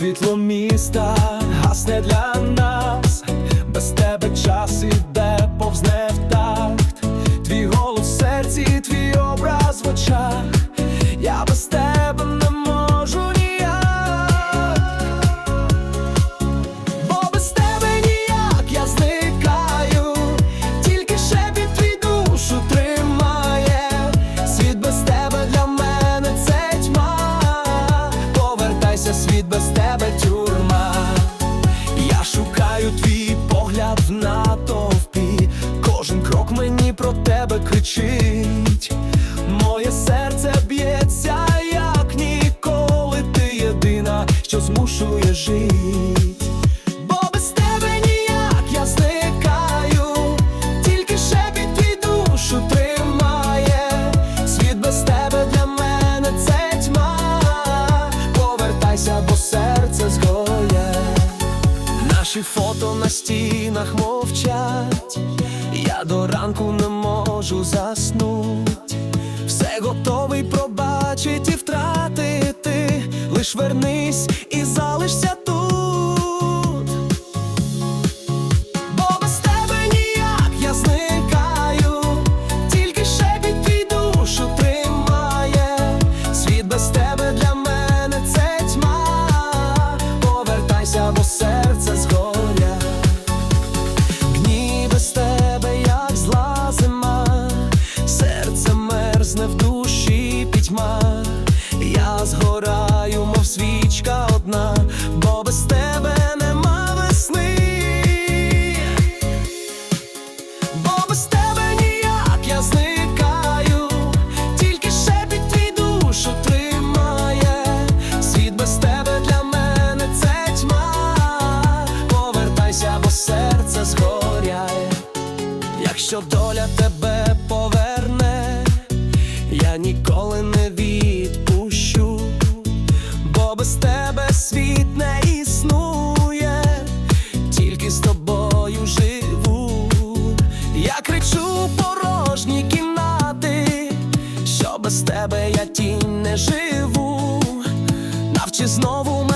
світло міста гасне для нас, без тебе час іде тебе тюрма. Я шукаю твій погляд в натовпі, кожен крок мені про тебе кричить. Моє серце б'ється, як ніколи. Ти єдина, що змушує жить. Наші фото на стінах мовчать, я до ранку не можу заснуть. Все готовий пробачить і втратити. Лиш вернись і залишся мерзне в душі пітьма. Я згораю, мов свічка одна, бо без тебе нема весни. Бо без тебе ніяк я зникаю, тільки шепіт твій душу тримає. Світ без тебе для мене це. Повертайся, бо серце згоряє. Якщо до ніколи не відпущу, бо без тебе світ не існує, тільки з тобою живу, я кричу порожні кімнати, що без тебе я тінь не живу, навчи знову.